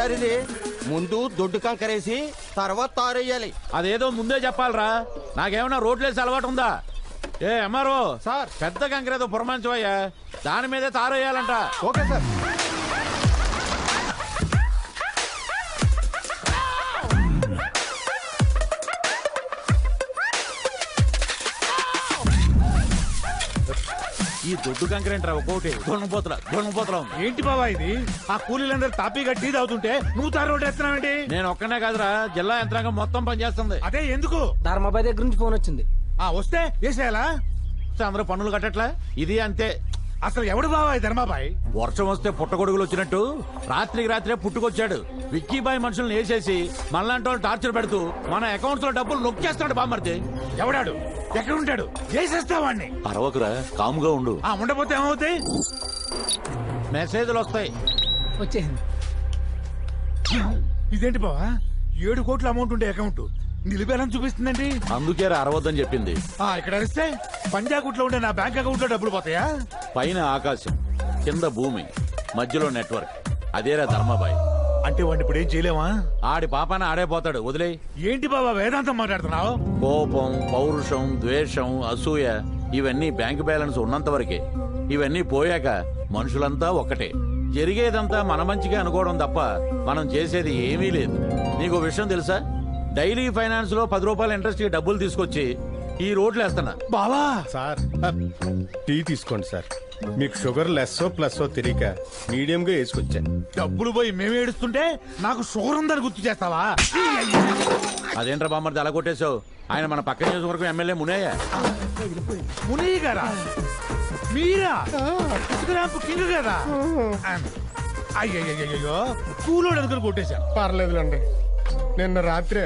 Sir ఇది ముందు దొడ్డు కంకరేసి తర్వాత తారేయాలి. అదేదో ముందే చెప్పాలరా. నాకేమన్నా రోడ్లేసి అలవాటు ఉందా? ఏ ఎంఆర్ఓ సార్. పెద్ద కంకరేదో పురమాంచవయ్యా దాని మీదే తారేయాలంట. Okay sir. ఈ దొడ్డు కంకరేంట్రా ఒక్కోటి? దొంగపోతల దొంగపోతల ఉంది. ఏంటి బాబా ఇది? ఆ కూలీలందరూ తాపీగా టీ తాగుతుంటే నువ్వు తారు రోడ్డు ఎత్తున్నావేంటి నేను ఒక్కనే కాదురా జిల్లా యంత్రాంగం మొత్తం పనిచేస్తుంది. అదే ఎందుకు? ధర్మాబాయ్ దగ్గర నుంచి ఫోన్ వచ్చింది. ఆ వస్తే వేసేయాలా? అందరూ పన్నులు కట్టట్లా? ఇది అంతే. అసలు ఎవడు బాబా ఈ ధర్మాబాయ్? వర్షం వస్తే పుట్టగొడుగులు వచ్చినట్టు రాత్రికి రాత్రే పుట్టుకొచ్చాడు. విక్కీబాయ్ మనుషుల్ని వేసేసి మనలాంటి వాళ్ళు టార్చర్ పెడుతూ మన అకౌంట్స్లో డబ్బులు నొక్కేస్తాడు బామ్మర్ది ఎవడాడు? ఎక్కడ ఉంటాడు వేసేస్తా వాడిని అరవకురా కాముగా ఉండు. ఆ ఉండపోతే ఏమవుతాయి? మెసేజ్లు వస్తాయి. వచ్చేసింది ఇదేంటి బావా? ఏడు కోట్ల అమౌంట్ ఉండే అకౌంట్. నిలిపేయాలని చూపిస్తుందండి. అందుకే అరవద్దని చెప్పింది. ఆ ఇక్కడ అరిస్తే పంజాగుట్లో ఉండే నా బ్యాంక్ అకౌంట్లో డబ్బులు పోతాయా? పైన ఆకాశం కింద భూమి మధ్యలో నెట్వర్క్. అదేరా ధర్మాబాయ్. అంటే వాడిని ఇప్పుడు ఏం చేయలేమా? ఆడి పాపాన ఆడే పోతాడు వదిలే. ఏంటి బాబా వేదాంతం మాట్లాడుతున్నావు? కోపం పౌరుషం ద్వేషం అసూయ ఇవన్నీ బ్యాంక్ బ్యాలెన్స్ ఉన్నంత వరకే. ఇవన్నీ పోయాక మనుషులంతా ఒక్కటే. జరిగేదంతా మన మంచిగా అనుకోవడం తప్ప మనం చేసేది ఏమీ లేదు. నీకు విషయం తెలుసా? డైలీ ఫైనాన్స్లో పది రూపాయల ఇంట్రెస్ట్ డబ్బులు తీసుకొచ్చి ఈ రోడ్లు వేస్తున్నా. బావా! సార్ టీ తీసుకోండి సార్. మీకు షుగర్ లెస్సో ప్లస్సో తెలియక మీడియంగా వేసుకొచ్చా డబ్బులు పోయి మేము ఏడుస్తుంటే నాకు షుగర్ ఉందని గుర్తు చేస్తావా? అదేంట్రా బామ్మర్ది అలా కొట్టేశావు? ఆయన మన పక్క నియోజకవర్గం ఎమ్మెల్యే మునయ్య. మునయ్య గారా? మీరా? ఇసుకరాంపు కింగ్ కదా అయ్యయ్యో కూలోడు అనుకుని కొట్టేశాను పర్లేదులండి. నిన్న రాత్రే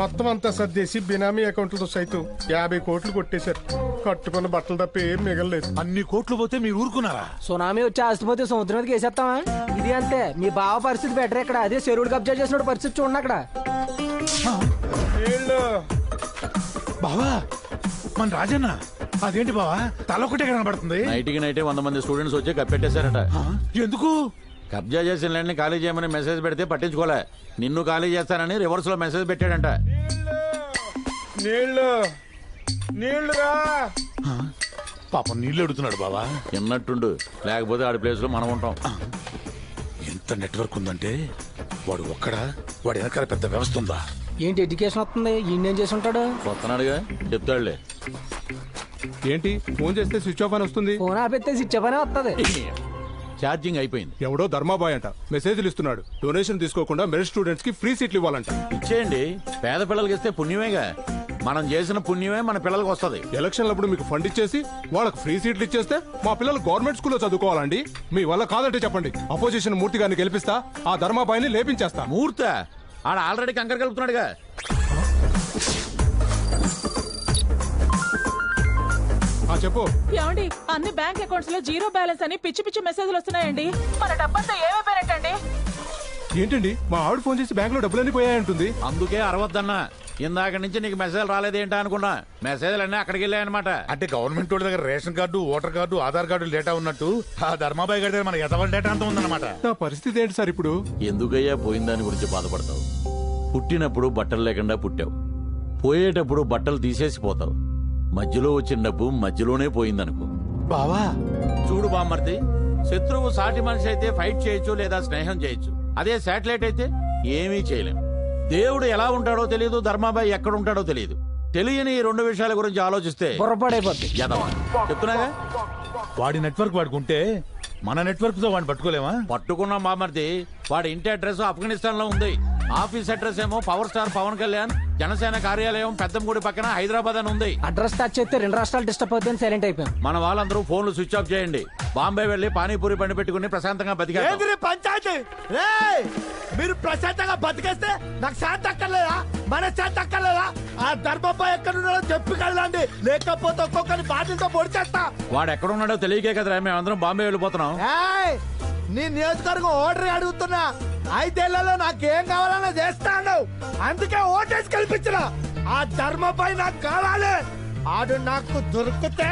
మొత్తం అంతా సర్దేసి బినామీ అకౌంట్లతో సైతం యాభై కోట్లు కొట్టేశారు. కట్టుకున్న బట్టలు తప్ప ఏం మిగలలేదు. అన్ని కోట్లు పోతే మీరు ఊరుకున్నారా? సునామీ వచ్చి ఆస్తిపోతే సముద్రం మీదకి వేసేస్తామా ఇది అంతే. మీ బావ పరిస్థితి బెటర్ ఇక్కడ. అదే చెరువుడు కబ్జా చేసిన పరిస్థితి చూడండి అక్కడ. వీళ్ళు బావా మన రాజన్న అదేంటి బావా? తల ఒకటే కనబడుతుంది. నైట్కి నైటే వంద మంది స్టూడెంట్స్ వచ్చి కప్పెట్టేశారట. ఎందుకు? కబ్జా చేసిన ల్యాండ్ని ఖాళీ చేయమని మెసేజ్ పెడితే పట్టించుకోలే. నిన్ను ఖాళీ చేస్తానని రివర్స్లో మెసేజ్ పెట్టాడంట. నీళ్ళు నీళ్ళురా. పాపం నీళ్ళు అడుగుతున్నాడు బావా. విన్నట్టుండు లేకపోతే ఆడి ప్లేస్లో మనం ఉంటాం. ఎంత నెట్వర్క్ ఉందంటే వాడు ఒక్కడా వాడి వెనకాల పెద్ద వ్యవస్థ ఉందా? ఏంటి ఎడ్యుకేషన్ వస్తుంది? ఈయన ఏం చేసి ఉంటాడు? వస్తున్నాడుగా. చెప్తాడులే. ఏంటి? ఫోన్ చేస్తే స్విచ్ ఆఫ్ అని వస్తుంది. ఫోన్ ఆపెత్తే ఇచ్చే పనే వస్తుంది. ఛార్జింగ్ అయిపోయింది. ఎవడో ధర్మాబాయ్ అంట. మెసేజ్లు ఇస్తున్నాడు. డొనేషన్ తీసుకోకుండా మెరిట్ స్టూడెంట్స్కి ఫ్రీ సీట్లు ఇవ్వాలంట. ఇచ్చేయండి. పేద పిల్లలకి ఇస్తే పుణ్యమేగా. మనం చేసిన పుణ్యమే మన పిల్లలకి వస్తది. ఎలక్షన్లప్పుడు మీకు ఫండ్ ఇచ్చేసి వాళ్ళకి ఫ్రీ సీట్లు ఇచ్చేస్తే మా పిల్లలు గవర్నమెంట్ స్కూల్లో చదువుకోవాలండి. మీ వల్ల కాదంటే చెప్పండి. అపోజిషన్ మూర్తి గారిని గెలిపిస్తా ఆ ధర్మాబాయిని లేపించేస్తా. మూర్త? ఆడ ఆల్రెడీ కంకర కలుపుతున్నాడుగా. చెప్పు. ఏమండి అన్ని బ్యాంక్ అకౌంట్స్లో జీరో బ్యాలెన్స్ అని పిచ్చి పిచ్చి మెసేజ్లు వస్తున్నాయండి. మన డబ్బంతా ఏమైపోయినట్టండి? ఏంటండి? మా ఆవిడ ఫోన్ చేసి బ్యాంక్లో డబ్బులన్నీ పోయాయంటుంది. అందుకే అరవద్దన్నా. ఇందాక నుంచి నీకు మెసేజ్ రాలేదేంటా అనుకున్నా. మెసేజ్లు అన్నీ అక్కడికి వెళ్ళాయన్నమాట అంటే గవర్నమెంట్ వాళ్ళ దగ్గర ration card voter card Aadhaar card data ఉన్నట్టు ఆ ధర్మాబాయి గారి దగ్గర మన ఎతవల్ డేటా అంతా ఉందన్నమాట. నా పరిస్థితి ఏంటి సార్ ఇప్పుడు? ఎందుకయ్యా పోయిన దాని గురించి బాధపడతావు? పుట్టినప్పుడు బట్టలు లేకుండా పుట్టావు. పోయేటప్పుడు బట్టలు తీసేసి పోతావు. మధ్యలో వచ్చిన డబ్బు మధ్యలోనే పోయిందనుకో. బావా! చూడు బామ్మర్ది శత్రువు సాటి మనిషి అయితే ఫైట్ చేయొచ్చు లేదా స్నేహం చేయొచ్చు. అదే శాటిలైట్ అయితే ఏమీ చేయలేం. దేవుడు ఎలా ఉంటాడో తెలియదు ధర్మాబాయి ఎక్కడ ఉంటాడో తెలియదు తెలియని ఈ రెండు విషయాల గురించి ఆలోచిస్తే బుర్రపాడైపోద్ది యదవ చెప్తున్నాగా? వాడి నెట్వర్క్ వాడుకుంటే మన నెట్వర్క్తో వాడిని పట్టుకోలేమా? పట్టుకున్న బామర్ది వాడి ఇంటి అడ్రస్ ఆఫ్ఘనిస్తాన్లో ఉంది. ఆఫీస్ అడ్రస్ ఏమో పవర్ స్టార్ పవన్ కళ్యాణ్ జనసేన కార్యాలయం పెద్దంగుడి పక్కన హైదరాబాద్ అని ఉంది. అడ్రస్ టచ్ చేస్తే రెండు రాష్ట్రాలు డిస్టర్బ్ అవుతుంది సైలెంట్ అయిపోయాం. మన వాళ్ళందరూ ఫోన్లు స్విచ్ ఆఫ్ చేయండి. బాంబే వెళ్ళి పానీపూరి పండి పెట్టుకుని ప్రశాంతంగా బతికారు ఏంది పంచాయతీ! మీరు ప్రశాంతంగా బతికేస్తే నాకు శాంతి అక్కర్లేదా? మన శాంతి అక్కర్లేదా? ఆ ధర్మపై ఎక్కడున్నాడో చెప్పి కదలండి. లేకపోతే ఒక్కొక్కరి బాటిల్తో పొడి చేస్తా వాడు ఎక్కడున్నాడో తెలియకే కదరా మేమందరం బాంబే వెళ్ళిపోతున్నాం. ఏయ్! నీ నియోజకవర్గం ఓటర్ అడుగుతున్నా. ఐదేళ్ళలో నాకేం కావాలన్నా చేస్తాను అందుకే ఓటేసి కల్పించిన ఆ ధర్మపై నాకు కావాలి. ఆడు నాకు దొరికితే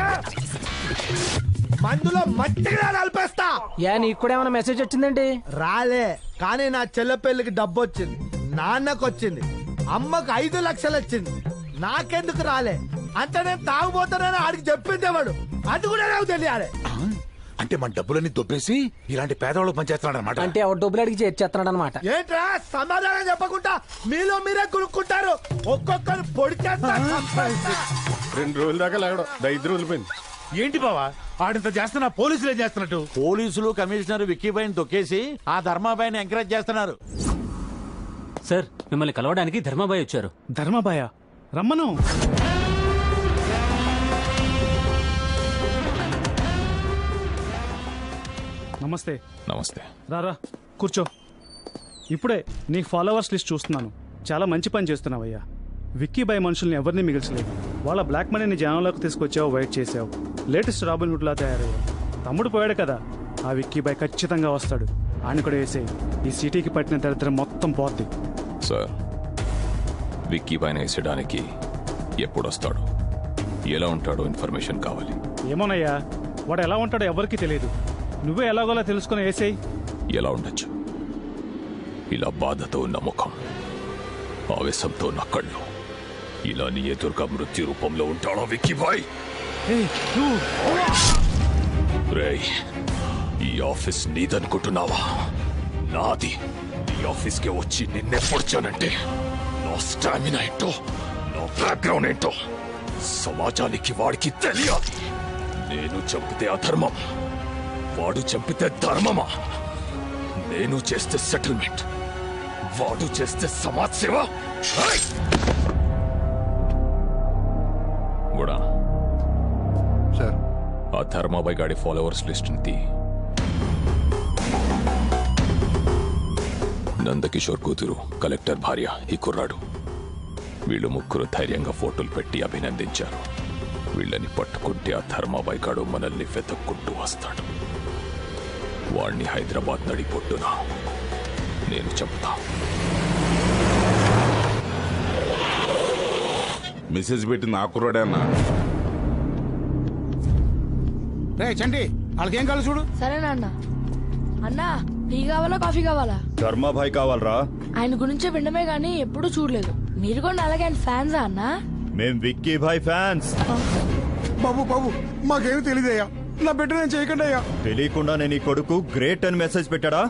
మందులో మంచిగా నలిపేస్తా. యా నీకు కూడా ఏమైనా మెసేజ్ వచ్చిందండి? రాలే కానీ నా చెల్ల పెళ్ళికి డబ్బు వచ్చింది. నాన్నకు వచ్చింది. అమ్మకు ఐదు లక్షలు వచ్చింది. నాకెందుకు రాలే? అంత నేను తాగుపోతానని ఆడికి చెప్పింది వాడు అది కూడా నాకు తెలియాలి. అంటే మన డబ్బులన్నీ దొబ్బేసి ఇలాంటి పేదవాళ్ళకి పనిచేస్తున్నాడు అనమాట అంటే ఎవరు డబ్బులు అడిగి చేర్చేస్తున్నాడు అనమాట ఏంట్రా? సమాధానం చెప్పకుండా మీలో మీరే కొనుక్కుంటారు ఒక్కొక్కరు పొడి చేస్తా చంపేస్తా. రెండు రోజుల దాకా లేవడం. ఐదు రోజులు పోయింది ఏంటి బావా? ఆడింత చేస్తున్నా పోలీసులు ఏం చేస్తున్నట్టు? పోలీసులు కమిషనర్ విక్కీబాయిని తొక్కేసి ఆ ధర్మాబాయిని ఎంకరేజ్ చేస్తున్నారు. సార్ మిమ్మల్ని కలవడానికి ధర్మాబాయ్ వచ్చారు. ధర్మబాయ? రమ్మను. నమస్తే. నమస్తే. రారా కూర్చో. ఇప్పుడే నీ ఫాలోవర్స్ లిస్ట్ చూస్తున్నాను. చాలా మంచి పని చేస్తున్నావయ్యా. విక్కీ బాయ్ మనుషుల్ని ఎవరిని మిగిల్చలేదు. వాళ్ళ బ్లాక్ మనీని జనంలోకి తీసుకొచ్చావు వైట్ చేసావు. లేటెస్ట్ రాబిన్ హుడ్లా తయారయ్యావు. తమ్ముడు పోయాడు కదా. ఆ విక్కీ బాయ్ ఖచ్చితంగా వస్తాడు. ఆయన కూడా వేసే ఈ సిటీకి పట్టిన దరిద్రం మొత్తం పోద్ది. సార్ విక్కీ పైన వేసడానికి ఎప్పుడొస్తాడు? ఎలా ఉంటాడో ఇన్ఫర్మేషన్ కావాలి. ఏమోనయ్యా వాడు ఎలా ఉంటాడో ఎవరికీ తెలియదు. నువ్వే ఎలాగోలా తెలుసుకుని వేసేయి. ఎలా ఉండొచ్చు? ఇలా బాధతో ఉన్న ముఖం ఆవేశంతో ఉన్న కళ్ళు ఇలా నీ ఎదురుగా మృత్యు రూపంలో ఉంటాడో విక్కీ బాయ్? రేయ్ ఈ ఆఫీస్ నీదనుకుంటున్నావా? నాది. ఈ ఆఫీస్కి వచ్చి నిన్నే పొడిచానంటే నా స్టామినా ఏంటో నా బ్యాక్గ్రౌండ్ ఏంటో సమాజానికి వాడికి తెలియాలి నేను చంపితే అధర్మం. వాడు చంపితే ధర్మమా? నేను చేస్తే సెటిల్మెంట్ వాడు చేస్తే సమాజ్ సేవ! కూడా సార్. ఆ ధర్మాబాయ్ గాడి ఫాలోవర్స్ లిస్ట్ తీ. నందకిషోర్ కూతురు కలెక్టర్ భార్య ఈ కుర్రాడు. వీళ్ళు ముగ్గురు ధైర్యంగా ఫోటోలు పెట్టి అభినందించారు. వీళ్ళని పట్టుకుంటే ఆ ధర్మాబాయ్ గాడు మనల్ని వెతక్కుంటూ వస్తాడు. వాణ్ణి హైదరాబాద్ నడిపొట్టున నేను చెప్తా. మెసేజ్ పెట్టింది ఆ కుర్రాడే అన్న. రే చండి వాళ్ళకేం కావాలి చూడు. సరేనా అన్న అన్నా టీ కావాలా కాఫీ కావాలా? ధర్మాభాయ్ కావాలరా? ఆయన గురించే వినమే గానీ ఎప్పుడూ చూడలేదు. మీరు కూడా అలాగే ఆయన ఫ్యాన్సా అన్నా? మేం విక్కీ భాయ్ ఫ్యాన్స్. బాబు బాబు మాకేమీ తెలియదయ్యా నా బిడ్డ నేను చేయకండి అయ్యా. తెలియకుండా నేను ఈ కొడుకు గ్రేట్ అని మెసేజ్ పెట్టాడా?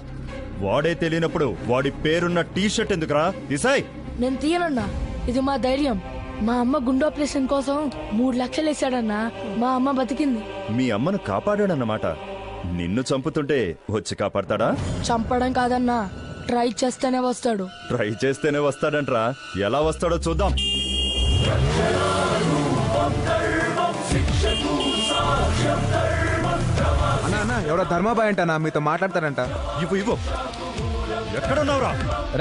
వాడే తెలియనప్పుడు వాడి పేరున్న టీ షర్ట్ ఎందుకురా? ఇసాయ్! నేను తీయనన్నా. ఇది మా ధైర్యం. మా అమ్మ గుండె ఆపరేషన్ కోసం మూడు లక్షలు వేసాడన్నా మా అమ్మ బతికింది. మీ అమ్మను కాపాడాడన్నమాట. నిన్ను చంపుతుంటే వచ్చి కాపాడతాడా? చంపడం కాదన్నా. ట్రై చేస్తేనే వస్తాడు. ట్రై చేస్తేనే వస్తాడంట్రా. ఎలా వస్తాడో చూద్దాం. ఎవడో ధర్మాబాయ్ అంటనా మీతో మాట్లాడతారంట ఇవ్వు ఇవ్వు. ఎక్కడున్నావురా?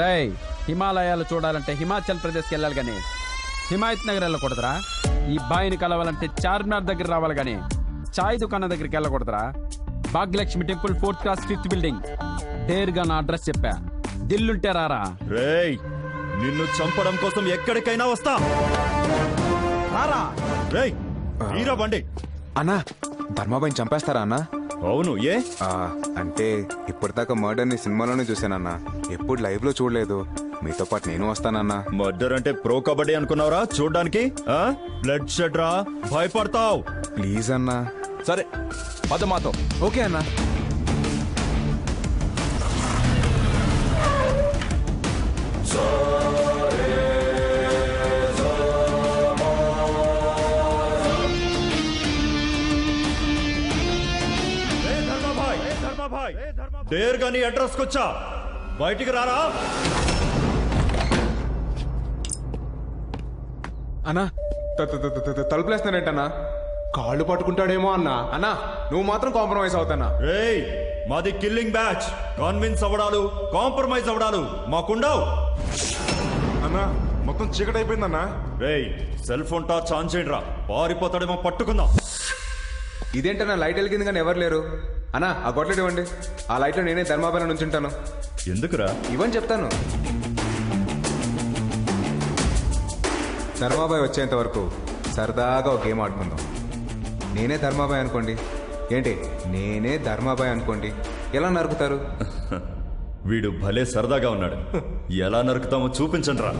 రై హిమాలయాలు చూడాలంటే హిమాచల్ ప్రదేశ్కి వెళ్ళాలి కానీ హిమాయత్ నగర్ వెళ్ళకూడదురా. ఈ బాయిని కలవాలంటే చార్మినార్ దగ్గర రావాలి కానీ చాయ్ దుకాణం దగ్గరికి వెళ్ళకూడదురా. Bhagyalakshmi temple fourth class fifth building. డేర్గా నా అడ్రస్ చెప్పా. దిల్లుంటే రారా. రేయ్ నిన్ను చంపడం కోసం ఎక్కడికైనా వస్తా. రారా. రేయ్ హీరా బండి. అన్నా ధర్మాబాయిని చంపేస్తారా అన్నా? అవును ఏ? అంటే ఇప్పటిదాకా మర్డర్ని సినిమాలోనే చూశానన్నా. ఎప్పుడు లైవ్లో చూడలేదు. మీతో పాటు నేను వస్తానన్నా. మర్డర్ అంటే ప్రో కబడ్డీ అనుకున్నావురా? చూడ్డానికి? బ్లడ్ షెడ్ రా? భయపడతావు. ప్లీజ్ అన్నా. సరే పద మాతో. ఓకే అన్నా. దేర్గా నీ అడ్రస్ కొచ్చా బయటికి రారా? అన్నా తలుపులేస్తానంటన్నా కాళ్ళు పట్టుకుంటాడేమో అన్నా. అన్నా నువ్వు మాత్రం కాంప్రమైజ్ అవుతానా రేయ్ మాది కిల్లింగ్ బ్యాచ్. కాన్విన్స్ అవ్వడాలు కాంప్రమైజ్ అవ్వడాలు మాకుండవు. అన్నా మొత్తం చీకటి అయిపోయిందన్నా రేయ్ సెల్ ఫోన్ టార్చ్ ఆన్ చేయండి రా పారిపోతాడేమో పట్టుకుందాం. ఇదేంటన్నా లైట్ వెలిగింది కానీ ఎవరు లేరు? అన్నా ఆ గొట్లెట్ ఇవ్వండి. ఆ లైట్లో నేనే ధర్మాబాయి నుంచి ఉంటాను ఎందుకురా? ఇవ్వని చెప్తాను. ధర్మాబాయ్ వచ్చేంత వరకు సరదాగా ఒక గేమ్ ఆడుకుందాం. నేనే ధర్మాబాయ్ అనుకోండి. ఏంటి? నేనే ధర్మాబాయ్ అనుకోండి. ఎలా నరుకుతారు? వీడు భలే సరదాగా ఉన్నాడు. ఎలా నరుకుతామో చూపించండి రా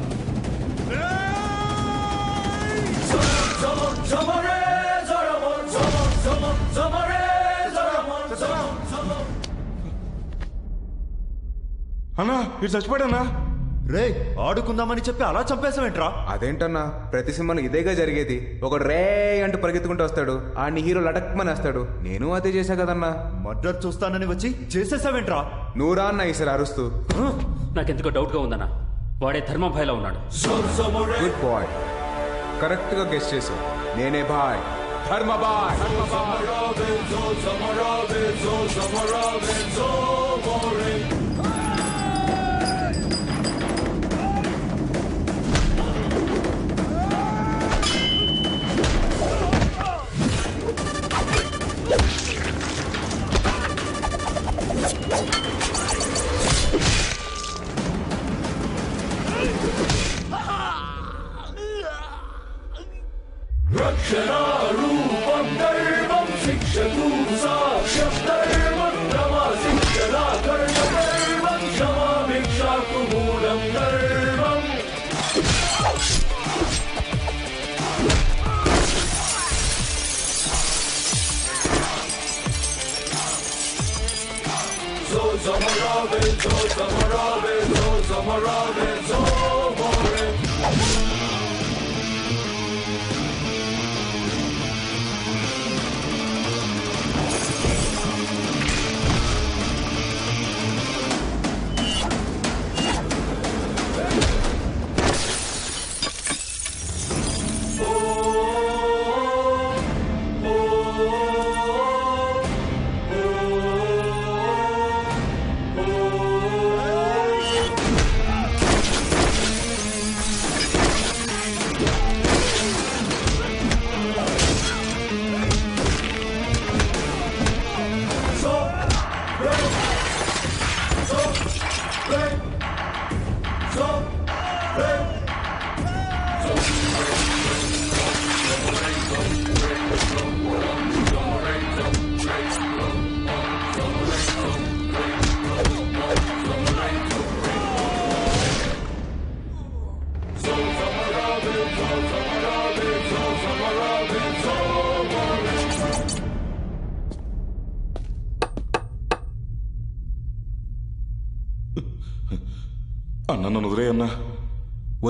అన్నా మీరు చచ్చిపోయాడన్నా? రే ఆడుకుందామని చెప్పి అలా చంపేసావేంట్రా అదేంటన్నా? ప్రతి సినిమాలో ఇదేగా జరిగేది. ఒకడు రే అంటూ పరిగెత్తుకుంటూ వస్తాడు. ఆడిని హీరో లటక్మని వేస్తాడు నేను అదే చేశా కదన్నా. మర్డర్ చూస్తానని వచ్చి చేసేసావేంట్రా? నువ్వు రా అన్న ఈసారి అరుస్తూ. నాకెందుకో డౌట్గా ఉందన్న. వాడే ధర్మభాయిలో ఉన్నాడు. Good bye. కరెక్ట్గా గెస్ట్ చేసావు నేనే బాయ్. ధర్మబాయ్ रक्षणारूपं दर्वं शिक्षतु सा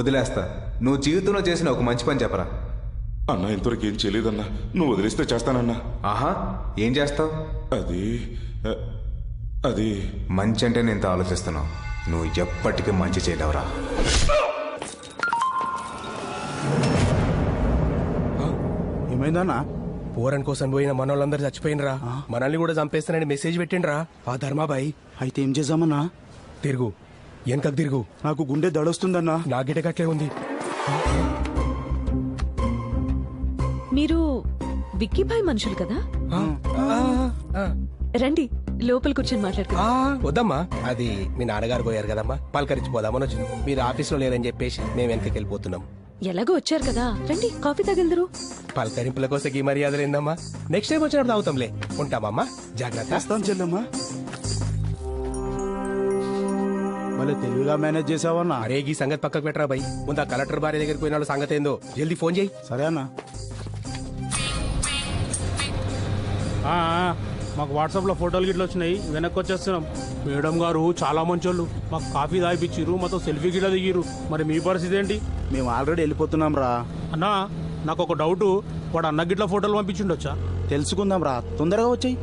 వదిలేస్తా. నువ్వు జీవితంలో చేసిన ఒక మంచి పని చెప్పరా. అన్న ఇంతవరకు ఏం చేయలేదన్నా. నువ్వు వదిలేస్తే చేస్తానన్నా. ఆహా ఏం చేస్తావు? అది అది. మంచి అంటే నేను ఇంత ఆలోచిస్తున్నావు. నువ్వు ఎప్పటికీ మంచి చేయలేవరా. ఏమైందన్నా? పోరన్ కోసం పోయిన మనోళ్ళందరూ చచ్చిపోయినరా? మనల్ని కూడా చంపేస్తానని మెసేజ్ పెట్టిండ్రా? ఆ ధర్మాబాయి అయితే ఏం చేద్దామన్నా? తిరుగు. వెనకకు తిరుగు. నాకు గుండె దడొస్తుందన్నా. నా గిటకట్లే ఉంది. మీరు విక్కీభాయ్ మనుషులు కదా? రండి లోపల కూర్చొని మాట్లాడుకుందాం. ఆ, వద్దమ్మా అది మీ నాన్నగారు పోయారు కదమ్మా. పలకరించిపోదామని వచ్చింది. మీరు ఆఫీస్లో లేరని చెప్పేసి మేము వెనకకి వెళ్ళిపోతున్నాం. ఎలాగో వచ్చారు కదా. రండి కాఫీ తగలదురు. పలకరింపుల కోసం ఈ మర్యాదలు ఏందమ్మా నెక్స్ట్ టైం వచ్చినప్పుడు తాగుతాంలే. ఉంటామమ్మా. జాగ్రత్త. వస్తాం చెల్లమ్మా. మళ్ళీ తెలివిగా మేనేజ్ చేసావన్నా? అరే ఈ సంగతి పక్కకు పెట్టరా బై ముందు ఆ కలెక్టర్ భార్య దగ్గరికి పోయిన వాళ్ళ సంగతి ఏందో? జల్దీ ఫోన్ చేయి. సరే అన్నా. ఆ, ఆ, మాకు వాట్సాప్లో ఫోటోలు గిట్ల వచ్చినాయి. వెనక్కి వచ్చేస్తున్నాం. మేడం గారు చాలా మంచోళ్ళు. మాకు కాఫీ తాగిపించారు మాతో సెల్ఫీ గిట్ల దిగిరు మరి మీ పరిస్థితి ఏంటి? మేము ఆల్రెడీ వెళ్ళిపోతున్నాం రా. అన్నా నాకు ఒక డౌట్ వాడు అన్న గిట్ల ఫోటోలు పంపించిండొచ్చా? తెలుసుకుందాం రా. తొందరగా వచ్చాయి.